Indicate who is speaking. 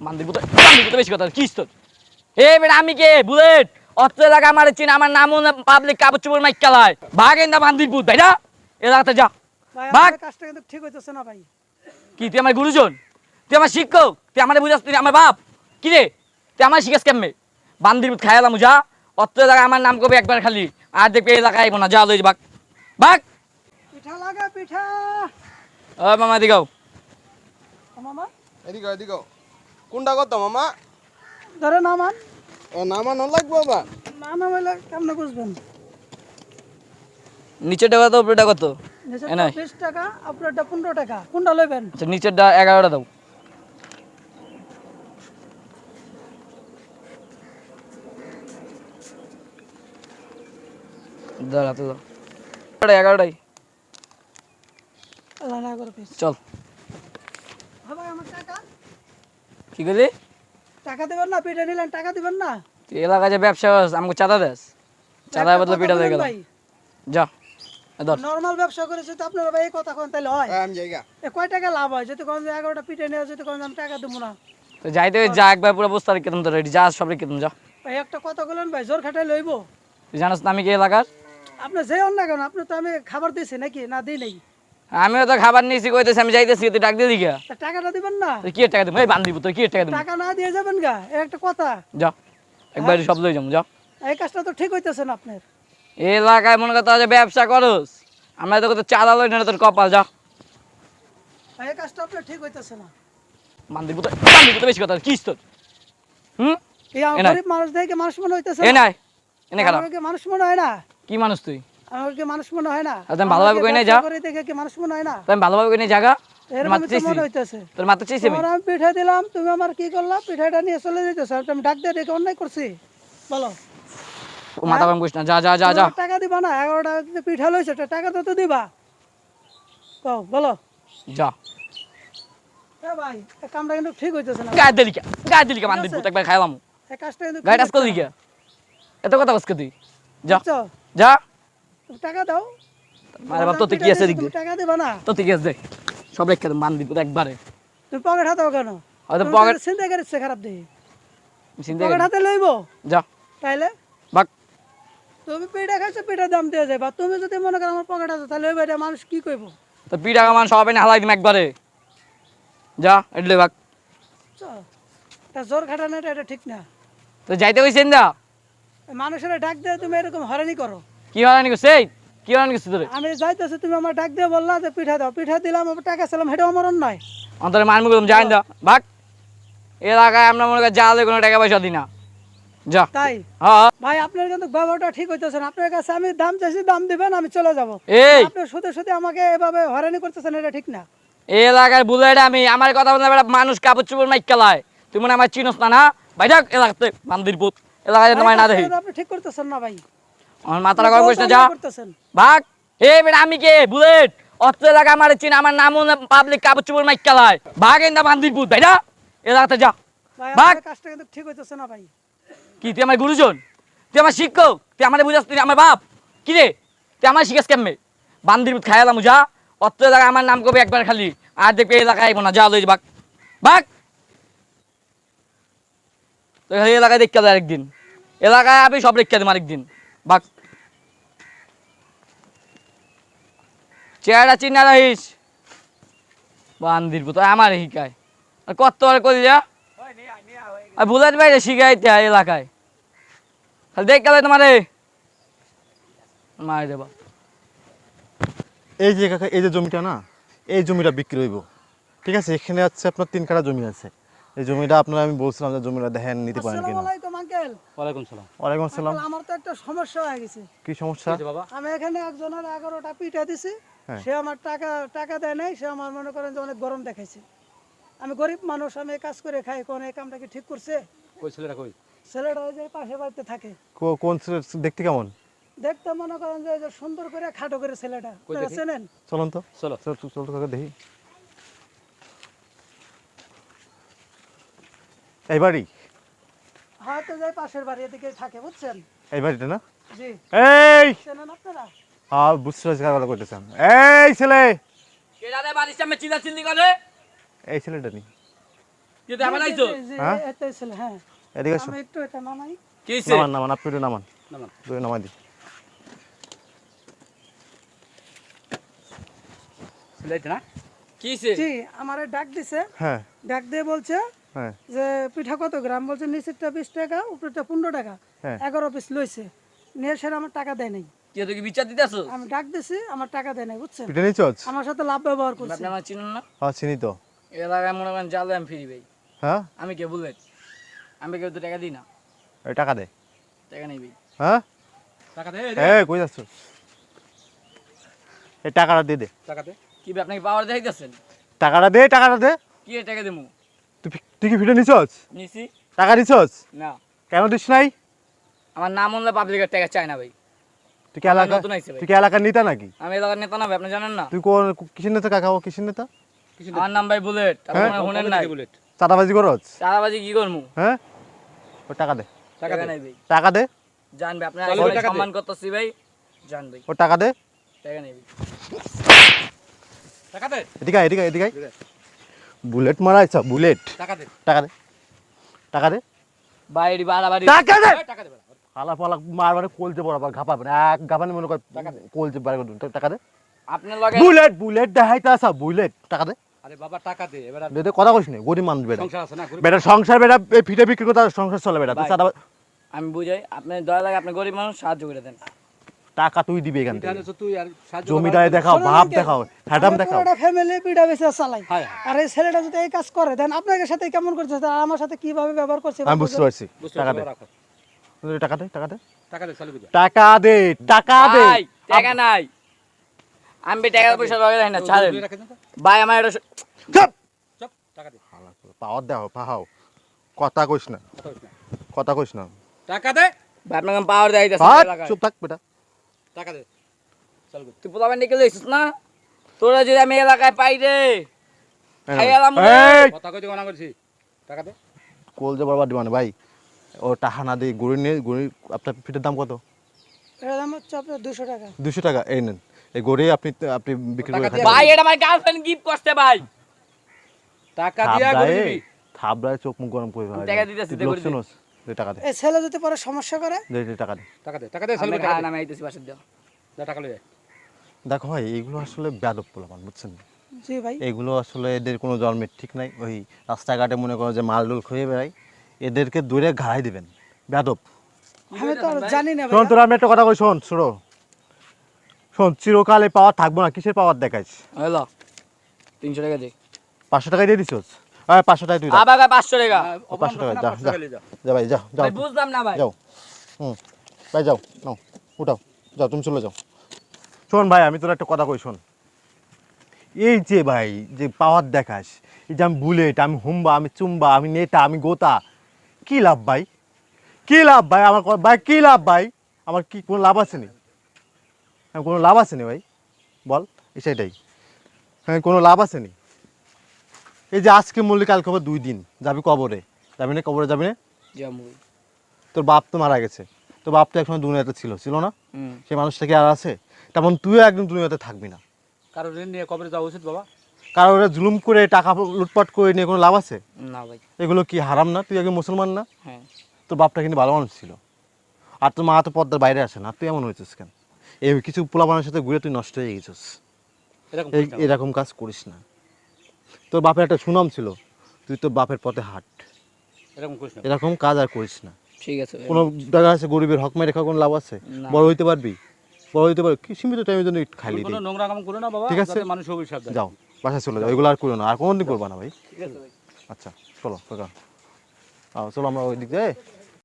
Speaker 1: মান্দির পুতো মান্দির পুতো বেশি কথা কি তোর এ বেটা আমি কে? বুলেট? অত্র এলাকা আমার চিন আমার নামও পাবলিক কাপড় চুপড় মাইক চালায় ভাগ এন্দা মান্দির পুত ভাই এলাকাতে যা। ভাগ
Speaker 2: কাজটা কিন্তু ঠিক হইতেছে না ভাই।
Speaker 1: কি তুই আমার গুরুজন? তুই আমার শিক্ষক? তুই আমার বুঝাস তুই আমার বাপ? কি রে? তুই আমার শিখাস কেমনে? বান্দির পুত খাইলাম যা। অত্র এলাকা আমার নাম কবে একবার খালি। আর দেখবে এলাকায় আইবো না যা লই ভাগ ভাগ
Speaker 2: পিঠা লাগা পিঠা।
Speaker 1: ও মামা দিগাও
Speaker 2: মামা।
Speaker 3: এদিকে এদিকে কোনটা কত মামা?
Speaker 2: ধরে নামান
Speaker 3: ও নামানো লাগবো আবার?
Speaker 2: না নামাইলে কেমনে বুঝবেন?
Speaker 1: নিচেরটা কত উপরেটা কত?
Speaker 2: নিচেরটা
Speaker 1: এ নাই।
Speaker 2: বিশ টাকা আপনারটা পনেরো টাকা। কোনটা লইবেন?
Speaker 1: আচ্ছা নিচেরটা এগারোটা দাও। দাঁড়া তো দাও। এগারোটাই
Speaker 2: আল্লাহ না করে পিস
Speaker 1: চল।
Speaker 2: ভাই আমার টাকা?
Speaker 1: কি করলি
Speaker 2: টাকা দিবেন না পিঠা নিলেন টাকা দিবেন না।
Speaker 1: তুই এলাকায় যে ব্যবসা আমাকে চাঁদা দেস। চাঁদার বদলে পিঠা দিয়ে গেলাম যা
Speaker 2: নর্মাল ব্যবসা করেছে তো আপনারা ভাই এই কথা কোন তাহলে হয়।
Speaker 3: আমি জায়গা
Speaker 2: এ কয় টাকা লাভ হয়? যদি কোন এগারোটা পিঠে নিয়ে যদি কোন আমি টাকা দেবো না।
Speaker 1: তো যাইতে হবে, যা একবার পুরো বস্তা রেখে তুমি তো রেডি যা সব রেখে তুমি যা।
Speaker 2: ভাই একটা কথা বলেন ভাই জোর খাটাই লইব।
Speaker 1: জানাস না আমি কি এলাকার?
Speaker 2: আপনি যে অন্য কেন আপনি তো আমি খাবার দিয়েছি নাকি? না দিই নাই।
Speaker 1: আমিও তো খাবার নিয়েছি কইতেছি আমি যাইতেছি তুই ডাক দিয়ে
Speaker 2: তা টাকাটা দিবেন না।
Speaker 1: তুই কি টাকা দিবি? এই বান্ধিব তুই কি টাকা দিবি?
Speaker 2: টাকা না দিয়ে যাবেন গা একটা কথা।
Speaker 1: যা একবার সব লই যাব যা।
Speaker 2: এই কাজটা তো ঠিক হইতেছে না আপনার।
Speaker 1: এলাকায় মনে হয় যে ব্যবসা করস। আমরা তো কত চাঁদা লই না তোর কপাল যা।
Speaker 2: এই কাজটা আপনার ঠিক হইতেছে না।
Speaker 1: মান্দির পুতো মান্দির পুতো বেশি কথা কি তোর? হুম?
Speaker 2: এই গরিব মানুষ দেখে মানুষ মনে হইতেছে
Speaker 1: এ? নাই। এনে খারাপ।
Speaker 2: মানুষ মনে হয় না।
Speaker 1: কি মানুষ তুই?
Speaker 2: আমাকে মানুষ মনে হয় না?
Speaker 1: তুমি ভালোভাবে কই যা?
Speaker 2: করে দেখে কি মানুষ মনে হয় না?
Speaker 1: ভালোভাবে জায়গা তোর চাইছি আমি।
Speaker 2: পিঠা দিলাম তুমি আমার কি করলা? পিঠাটা নিয়ে চলে যেতেছে আমি ডাক দিয়ে দেখে অন্যায় করছি। বলো।
Speaker 1: মাথা গরম করিস না। যা যা যা যা।
Speaker 2: টাকা দিবা না এগারোটা পিঠা লইছে টাকা তো তো দিবা। কও বলো।
Speaker 1: যা।
Speaker 2: ভাই কামটা কিন্তু ঠিক হইতেছে না।
Speaker 1: গায়ে দিলিকা গায়ে দিলিকা মান্দির পুতো একবার খাইলাম।
Speaker 2: কিন্তু
Speaker 1: গায়ে টাচ করলি
Speaker 2: হচ্ছে
Speaker 1: এত কথা বসকে তুই? যা।
Speaker 2: টাকা দাও।
Speaker 1: মারে বাপ তোতে কি আছে দিক
Speaker 2: টাকা দিবা না।
Speaker 1: তোতে কি আছে সব রেখে দে মান্দির একবারে।
Speaker 2: তুমি পকেট হাতাও কেন?
Speaker 1: পকেট
Speaker 2: চিন্তা করিস খারাপ দেখি
Speaker 1: চিন্তা
Speaker 2: পকেট হাতে লইব?
Speaker 1: যা।
Speaker 2: তাইলে?
Speaker 1: বাক।
Speaker 2: তুমি পিঠা খাইছো পিঠার দাম দিয়ে যাবা তুমি যদি মনে করো আমার পকেট আছে তাহলে ওই মানুষ কি কইব?
Speaker 1: তো পিঠা কামান সব এনে হালাই দিম একবারে। যা এডলে বাক?
Speaker 2: তা জোর খাটানোটা এটা ঠিক না।
Speaker 1: তো যাইতে কইছেন
Speaker 2: মানুষের ডাক দিয়ে তুমি এরকম হরানি করো।
Speaker 1: কি হরানি করছে কি হরানি করছে তোরে
Speaker 2: আমি যাইতেছি তুমি আমার ডাক দিয়ে বললা যে পিঠা দাও। পিঠা দিলাম আমার টাকা ছিলাম হেঁটেও আমার নয়
Speaker 1: অন্তরে মানবো করলাম যাই না ভাগ। এলাকায় আমরা মনে করি জালে কোনো টাকা পয়সা দিই না। যা।
Speaker 2: তাই?
Speaker 1: হ্যাঁ
Speaker 2: ভাই আপনার কিন্তু ব্যবহারটা ঠিক হইতেছে না। আপনার কাছে আমি দাম চাইছি দাম দিবেন আমি চলে যাব।
Speaker 1: এই!
Speaker 2: আপনি শুধু শুধু আমাকে এভাবে হরানি করতেছেন এটা ঠিক না।
Speaker 1: এই এলাকার বুলেট আমি আমার কথা বলতে মানুষ কাপড় চোপড় মাইক খেলায়। হয় আমার চিনস না না? ভাই যাক এলাকাতে মান্দির পুত। এলাকায় না দেখি।
Speaker 2: আপনি ঠিক করতেছেন না ভাই।
Speaker 1: আমার মাথাটা গরম করিস না যা। ভাগ। এ বেটা আমি কে? বুলেট। অত্র এলাকা আমার চিন আমার নামও পাবলিক কাপড় চোপড় মাইক খেলায় ভাগ এন্দা মান্দির পুত ভাই না এলাকাতে যা। ভাগ।
Speaker 2: কাজটা কিন্তু ঠিক হইতেছে না ভাই।
Speaker 1: কি তুই আমার গুরুজন? তুই আমার শিক্ষক? তুই আমার বুঝাস তুই আমার বাপ? কি রে? তুই আমার শিখাস কেমনে? বান্দির পুত খাইলাম যা। অত্র এলাকা আমার নাম কবে একবার খালি। আর দেখবে এলাকায় আইবো না যা লই ভাগ। ভাগ। তো এলাকায় দেখতে একদিন এলাকায় আমি সব রেখে দেবো আরেকদিন। ভাগ চেহারা চিনা রহিস। বান্দির পুত আমার শিকায় আর কত আর করি যা। আর বুলেট বাইরে শিখাইতে হয় এলাকায়। খালি দেখ গেলে তোমারে। মার দেবা।
Speaker 4: এই যে কাকা এই যে জমিটা না এই জমিটা বিক্রি হইব। ঠিক আছে এখানে আছে আপনার তিন কাঠা জমি আছে। এই জমিটা আপনার আমি বলছিলাম যে জমিটা দেখেন নিতে পারেন কিনা।
Speaker 2: আঙ্কেল।
Speaker 1: ওয়ালাইকুম সালাম।
Speaker 4: ওয়ালাইকুম আসসালাম
Speaker 2: আমার তো একটা সমস্যা হয়ে গেছে।
Speaker 4: কি সমস্যা?
Speaker 1: বাবা।
Speaker 2: আমি এখানে একজনের এগারোটা পিঠা দিছি।
Speaker 4: হ্যাঁ।
Speaker 2: সে আমার টাকা টাকা দেয় নাই সে আমার মনে করেন যে অনেক গরম দেখাইছে। আমি গরিব মানুষ আমি কাজ করে খাই কোন এই কামটা কি ঠিক করছে?
Speaker 1: কই ছেলেটা কই?
Speaker 2: ছেলেটা ওই যে পাশে বাড়িতে থাকে।
Speaker 4: কোন ছেলে দেখতে কেমন?
Speaker 2: দেখতে মনে করেন যে সুন্দর করে খাটো করে ছেলেটা। চেনেন?
Speaker 4: চলুন তো।
Speaker 1: চলো।
Speaker 4: চল চল চল তো কাকা দেখি। এই বাড়ি?
Speaker 2: হয়তো পাশের বাড়ি এদিকে থাকে বুঝছেন?
Speaker 4: এই বাড়িটা না?
Speaker 2: জি।
Speaker 4: এই!
Speaker 2: চেনেন আপনারা?
Speaker 4: হ্যাঁ বুঝতে পারছি কার কথা কইতেছেন। এই ছেলে!
Speaker 1: কেডা রে বাড়ির সামনে চিল্লা চিল্লি করে?
Speaker 4: এই ছেলেটা নি।
Speaker 1: কি
Speaker 2: এই যে
Speaker 4: হ্যাঁ?
Speaker 2: এতে ছিল হ্যাঁ।
Speaker 4: এদিকে আসো।
Speaker 2: আমি একটু এটা নামাই।
Speaker 1: কি
Speaker 4: নামান নামান আপনি একটু নামান। দুই নামাই দি
Speaker 1: কি হইছে?
Speaker 2: জি আমারে ডাক দিছে।
Speaker 4: হ্যাঁ।
Speaker 2: ডাক দিয়ে বলছে যে পিঠা কত গ্রাম? বলছে নিচেরটা বিশ টাকা উপরেরটা পনেরো টাকা।
Speaker 4: হ্যাঁ।
Speaker 2: এগারো পিস লইছে। নিয়ে সেটা আমার টাকা দেয় নাই।
Speaker 1: কি বিচার দিতেছো?
Speaker 2: আমি ডাক দিছি আমার টাকা দেয় নাই বুঝছেন?
Speaker 4: পিঠে
Speaker 2: আমার সাথে লাভ ব্যবহার করছে।
Speaker 1: আপনি আমার চিনুন না?
Speaker 4: হ্যাঁ চিনি তো।
Speaker 1: এলাকায় মনে করেন জালে আমি ফিরি ভাই।
Speaker 4: হ্যাঁ?
Speaker 1: আমি কে বুলেট আমি কেউ তো টাকা দিই না।
Speaker 4: টাকা দে।
Speaker 1: টাকা নেই ভাই।
Speaker 4: হ্যাঁ? এই কই যাচ্ছ? এই টাকাটা দিয়ে দে।
Speaker 1: কি ভাই আপনাকে পাওয়ার দেখাইতেছেন?
Speaker 4: টাকাটা দে টাকাটা দে।
Speaker 1: কি টাকা দেবো?
Speaker 4: তুই কি ফিটে নিছস?
Speaker 1: নিছি।
Speaker 4: টাকা নিছস
Speaker 1: না।
Speaker 4: কেন দিস নাই?
Speaker 1: আমার নাম হলে পাবলিকের টাকা চাই না ভাই।
Speaker 4: তুই কি এলাকা তুই কি এলাকার নেতা নাকি?
Speaker 1: আমি এলাকার নেতা না ভাই আপনি জানেন না?
Speaker 4: তুই কোন কিসের নেতা? কাকা ও কিসের নেতা?
Speaker 1: আমার নাম ভাই বুলেট।
Speaker 4: হ্যাঁ?
Speaker 1: আপনার শুনেন নাই।
Speaker 4: চাঁদাবাজি করছ
Speaker 1: চারাবাজি কি করব
Speaker 4: হ্যাঁ? ও টাকা দে।
Speaker 1: টাকা নাই ভাই।
Speaker 4: টাকা দে।
Speaker 1: জানবে আপনার আগে সম্মান করতেছি ভাই। জান ভাই।
Speaker 4: ও টাকা দে।
Speaker 1: টাকা নেই ভাই।
Speaker 4: এদিকে আয়, এদিকে এদিকে আয়। বুলেট মারা আইছা বুলেট টাকা দে। টাকা দে।
Speaker 1: ভাই এটি বাড়াবাড়ি।
Speaker 4: টাকা দে! টাকা হালা ফালা মারবারে কলজে বরাবর ঘাপাবে না। এক ঘাপানি মনে কর কলজে বারে করে টাকা দে।
Speaker 1: আপনার লগে
Speaker 4: বুলেট বুলেট দেখাইতে আসা বুলেট টাকা দে।
Speaker 5: আরে বাবা টাকা দে। এবার
Speaker 4: দে দে কথা কইস নি গরিব মানুষ বেটা।
Speaker 5: সংসার আছে না গরিব
Speaker 4: বেটা সংসার বেটা এই ফিটে বিক্রি করে সংসার চলে বেটা।
Speaker 1: আমি বুঝাই আপনি দয়া লাগে আপনি গরিব মানুষ সাহায্য করে দেন।
Speaker 4: টাকা তুই দিবি এখান থেকে। জমিদারে দেখাও ভাব দেখাও হ্যাডাম দেখাও।
Speaker 2: ফ্যামিলি পিঠা বেশি চালাই। আর এই ছেলেটা যদি এই কাজ করে দেন আপনাকে সাথে কেমন করছে? আর আমার সাথে কীভাবে ব্যবহার করছে?
Speaker 4: আমি বুঝতে পারছি। টাকা দে। টাকা দে টাকা দে।
Speaker 5: টাকা দে
Speaker 4: টাকা দে টাকা দে।
Speaker 1: টাকা নাই। আমি ভাই টাকা পয়সা লগে না ছাড়েন? ভাই আমার এটা
Speaker 4: চুপ!
Speaker 5: চুপ, টাকা দে।
Speaker 4: পাওয়ার দেও পাহাও। কথা কইস না।
Speaker 5: কথা বলিস না।
Speaker 4: কথা কইস না।
Speaker 5: টাকা দে।
Speaker 1: ভাই আপনাকে পাওয়ার দেয়
Speaker 4: চুপ থাক বেটা।
Speaker 5: টাকা দে। চালু
Speaker 1: তুই পোলাবেন ডেকে লইছিস না? তোরা যদি আমি এলাকায় পাই রে
Speaker 4: এই
Speaker 1: খাই
Speaker 4: নাও।
Speaker 1: এলাম রে।
Speaker 4: এই,
Speaker 5: কথা কইতে করছি। টাকা দে।
Speaker 4: কোল যে বরবাদ মানে ভাই। ও টাকা না দিয়ে গড়ি নিয়ে গড়ি আপনার ফিটের দাম কত?
Speaker 2: এটার দাম হচ্ছে আপনার দুশো টাকা।
Speaker 4: দুশো টাকা এই নেন। এই গড়ি আপনি আপনি বিক্রি করে খান।
Speaker 5: দিয়ে
Speaker 1: ভাই এটা আমার গার্লফ্রেন্ড গিফট করছে ভাই।
Speaker 5: টাকা দিয়া করে
Speaker 4: থাবড়ায় চোখ মুখ গরম করে
Speaker 1: আমি টাকা দিতেছি, দে
Speaker 4: টাকা দে।
Speaker 2: এই ছেলে যদি পরে সমস্যা করে?
Speaker 4: টাকা
Speaker 5: টাকা দে টাকা দে টাকা
Speaker 1: আইতেছি বাসার
Speaker 5: যা টাকা
Speaker 4: দেখো ভাই এগুলো আসলে বেদব পোলাপান বুঝছেন?
Speaker 2: জি ভাই।
Speaker 4: এগুলো আসলে এদের কোনো জন্মের ঠিক নাই। ওই রাস্তাঘাটে মনে করো যে মাল ডোল খেয়ে বেড়ায় এদেরকে দূরে ঘাড়াই দিবেন।
Speaker 2: আমি তো জানি না
Speaker 4: শোন
Speaker 2: ভাই
Speaker 4: তোরা আমি একটা কথা কই শোন শোনো। শোন চিরকালে পাওয়ার থাকব না কিসের পাওয়ার দেখাইছ
Speaker 1: হ্যালো তিনশো টাকা দে।
Speaker 4: পাঁচশো টাকায় দিয়ে দিছিস? হ্যাঁ পাঁচশো টাকায় তুই দাও।
Speaker 1: আবার ভাই পাঁচশো টাকা।
Speaker 4: ও, পাঁচশো টাকা যা যা
Speaker 5: টাকা যা।
Speaker 4: যা ভাই যাও যাও।
Speaker 1: বুঝলাম না ভাই।
Speaker 4: যাও। হুম ভাই যাও নাও উঠাও। যাও তুমি চলে যাও। শোন ভাই আমি তোর একটা কথা কই শোন। এই যে ভাই যে পাওয়ার দেখাস এই যে আমি বুলেট আমি হুম্বা আমি চুম্বা আমি নেতা আমি গোতা কি লাভ ভাই? কি লাভ ভাই? আমার ভাই কি লাভ ভাই? আমার কি কোনো লাভ আছে নি? হ্যাঁ কোনো লাভ আছে নি ভাই? বল এই সেটাই হ্যাঁ কোনো লাভ আছে নি? এই যে আজকে মল্লি কালকে হবে দুই দিন। যাবি কবরে? যাবি না? কবরে যাবি না? তোর বাপ তো মারা গেছে। তোর বাপ তো একসময় দুনিয়াতে ছিল ছিল না? সেই মানুষটা কি আর আছে? তেমন তুইও একদিন দুনিয়াতে থাকবি না।
Speaker 5: কারও ঋণ নিয়ে কবরে যাওয়া উচিত বাবা?
Speaker 4: কারণ ওরা জুলুম করে টাকা লুটপাট করে নিয়ে কোনো লাভ আছে?
Speaker 1: না ভাই।
Speaker 4: এগুলো কি হারাম না? তুই একজন মুসলমান না?
Speaker 1: হ্যাঁ।
Speaker 4: তোর বাপটা কিন্তু ভালো মানুষ ছিল। আর তোর মা তো পর্দার বাইরে আসে না। তুই এমন হয়েছিস কেন? এই কিছু পোলাপানের সাথে ঘুরে তুই নষ্ট হয়ে গেছিস।
Speaker 5: এরকম
Speaker 4: কাজ করিস না। তোর বাপের একটা সুনাম ছিল তুই তোর বাপের পথে হাট।
Speaker 5: এরকম করিস না।
Speaker 4: এরকম কাজ আর করিস না।
Speaker 1: ঠিক আছে
Speaker 4: কোনো দেখা আছে গরিবের হক মেরে কোনো লাভ আছে? বড় হইতে পারবি? বড় হইতে পারবি? কি সীমিত টাইমের জন্য খালি
Speaker 5: কোনো নোংরা কাম করো না বাবা
Speaker 4: ঠিক আছে।
Speaker 5: মানুষ দেয়।
Speaker 4: যাও বাসায় চলে যাও। এগুলো আর করো না। আর কোনোদিন করবা না ভাই।
Speaker 1: ঠিক আছে
Speaker 4: আচ্ছা চলো কাকা চলো আমরা ওই দিক দিয়ে